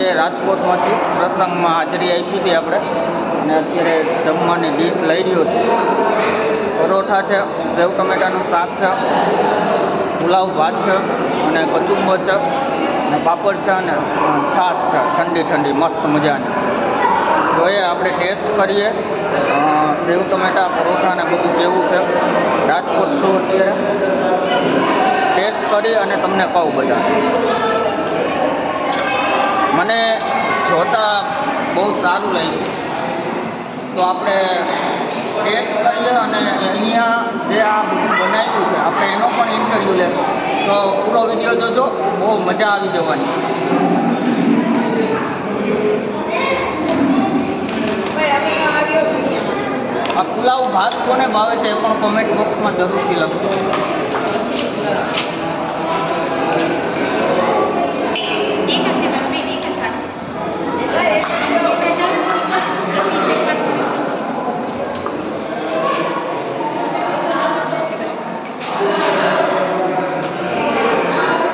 એ રાજકોટમાંથી પ્રસંગમાં હાજરી આપી હતી આપણે. અને અત્યારે જમવાની ડીશ લઈ રહ્યો છું. પરોઠા છે, સેવ ટમેટાનું શાક છે, પુલાવ ભાત છે, અને કચુંબર છે, અને પાપડ છે, અને છાશ છે. ઠંડી ઠંડી, મસ્ત મજાની. જોઈએ, આપણે ટેસ્ટ કરીએ. સેવ ટમેટા, પરોઠા ને બધું કેવું છે. રાજકોટ છું અત્યારે. ટેસ્ટ કરી અને તમને કહું બધા મને જોતા બહુ સારું લાગ્યું. તો આપણે ટેસ્ટ કરીએ અને અહીંયા જે આ બધું બનાવ્યું છે, આપણે એનો પણ ઇન્ટરવ્યૂ લેશું. તો પૂરો વીડિયો જોજો, બહુ મજા આવી જવાની. આ પુલાવ ભાત કોને ભાવે છે એ પણ કોમેન્ટ બોક્સમાં જરૂરથી લખજો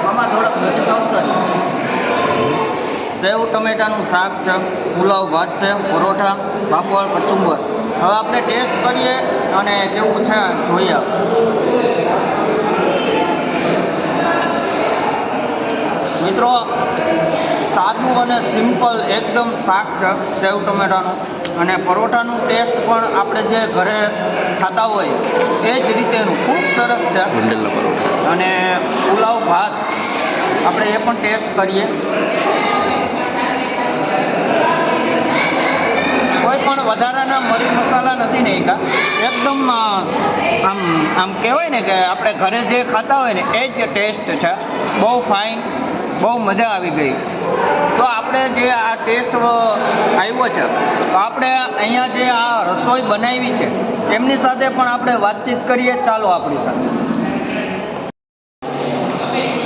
મામા થોડાક નજીક આવતા રહ્યો. સેવ ટમેટાનું શાક છે પુલાવ ભાત છે પરોઠા પાપડ કચુંબર. હવે આપણે ટેસ્ટ કરીએ અને કેવું છે જોઈએ. મિત્રો સાદું અને સિમ્પલ એકદમ શાક છે સેવ ટમેટાનું. અને પરોઠાનું ટેસ્ટ પણ આપણે જે ઘરે ખાતા હોય એ જ રીતેનું. ખૂબ સરસ છે. અને પુલાવ ભાત આપણે એ પણ ટેસ્ટ કરીએ કોઈ પણ વધારાના મરી મસાલા નથી નાખ્યા એકદમ આમ આમ કહેવાય ને કે આપણે ઘરે જે ખાતા હોય ને, એ જ ટેસ્ટ છે. બહુ ફાઇન, બહુ મજા આવી ગઈ. તો આપણે જે આ ટેસ્ટ આવ્યો છે, તો આપણે અહીંયા જે આ રસોઈ બનાવી છે, એમની સાથે પણ આપણે વાતચીત કરીએ. ચાલો આપણી સાથે.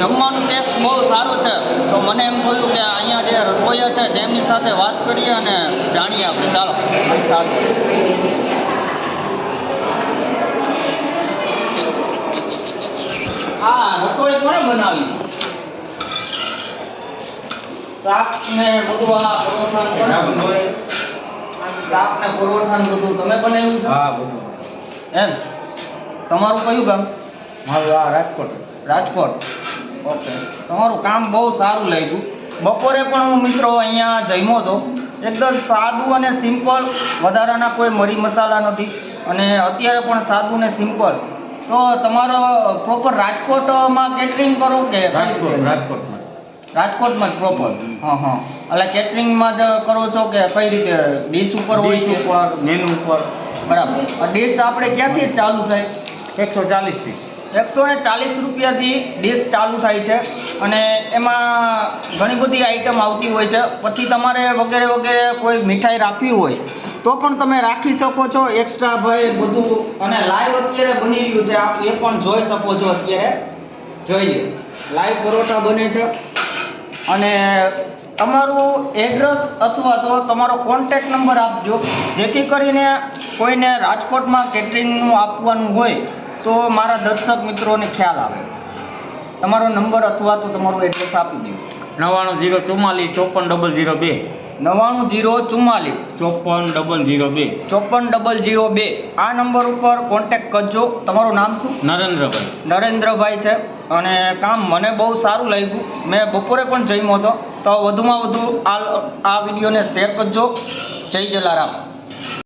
જમવાનું ટેસ્ટ બહુ સારું છે. તો મને એમ થયું કે અહીંયા જે રસોઈયા છે તેમની સાથે વાત કરીએ અને જાણીએ આપણે. ચાલો. આ રસોઈ કોણે બનાવી? શાક ને બધું? આ પરોઠા? શાક ને પરોઠા બધું તમે બનાવ્યું હા બધું એમ? તમારું કયું ગામ? મારું આ રાજકોટ. રાજકોટ. ઓકે. તમારું કામ બહુ સારું લાગ્યું. બપોરે પણ હું મિત્રો અહીંયા જમ્યો હતો. એકદમ સાદું અને સિમ્પલ વધારાના કોઈ મરી મસાલા નથી. અને અત્યારે પણ સાદું ને સિમ્પલ તો તમારો પ્રોપર રાજકોટમાં કેટરિંગ કરો કે રાજકોટ રાજકોટમાં. રાજકોટમાં જ પ્રોપર હા હા. એટલે કેટરિંગમાં જ કરો છો કે કઈ રીતે? ડીશ ઉપર હોય છે? ઉપર મેનુ ઉપર. બરાબર. ડીશ આપણે ક્યાંથી ચાલુ થાય? એકસો ચાલીસથી. એકસો ને ચાલીસ રૂપિયાથી ડીશ ચાલુ થાય છે. અને એમાં ઘણી બધી આઈટમ આવતી હોય છે. પછી તમારે વગેરે વગેરે કોઈ મીઠાઈ રાખવી હોય, તો પણ તમે રાખી શકો છો. એક્સ્ટ્રા ભાઈ બધું. અને લાઈવ અત્યારે બની રહ્યું છે. આપ એ પણ જોઈ શકો છો અત્યારે. જોઈ લો. લાઈવ પરોઠા બને છે. અને તમારું એડ્રેસ અથવા તો તમારો કોન્ટેક નંબર આપજો. જેથી કરીને કોઈને રાજકોટમાં કેટરિંગનું આપવાનું હોય, તો મારા દર્શક મિત્રોને ખ્યાલ આવે. તમારો નંબર અથવા તો તમારું એડ્રેસ આપી દો. નવ્વાણું જીરો ચુમ્માલીસ ચોપન ડબલ જીરો બે. નવ્વાણું જીરો ચુમ્માલીસ. ચોપન ડબલ જીરો બે. ચોપન ડબલ જીરો બે. આ નંબર ઉપર કોન્ટેક કરજો. તમારું નામ શું? નરેન્દ્રભાઈ. નરેન્દ્રભાઈ છે. અને કામ મને બહુ સારું લાગ્યું. મેં બપોરે પણ જમ્યો હતો. તો વધુમાં વધુ આ આ વિડીયોને શેર કરજો. જય જલારામ.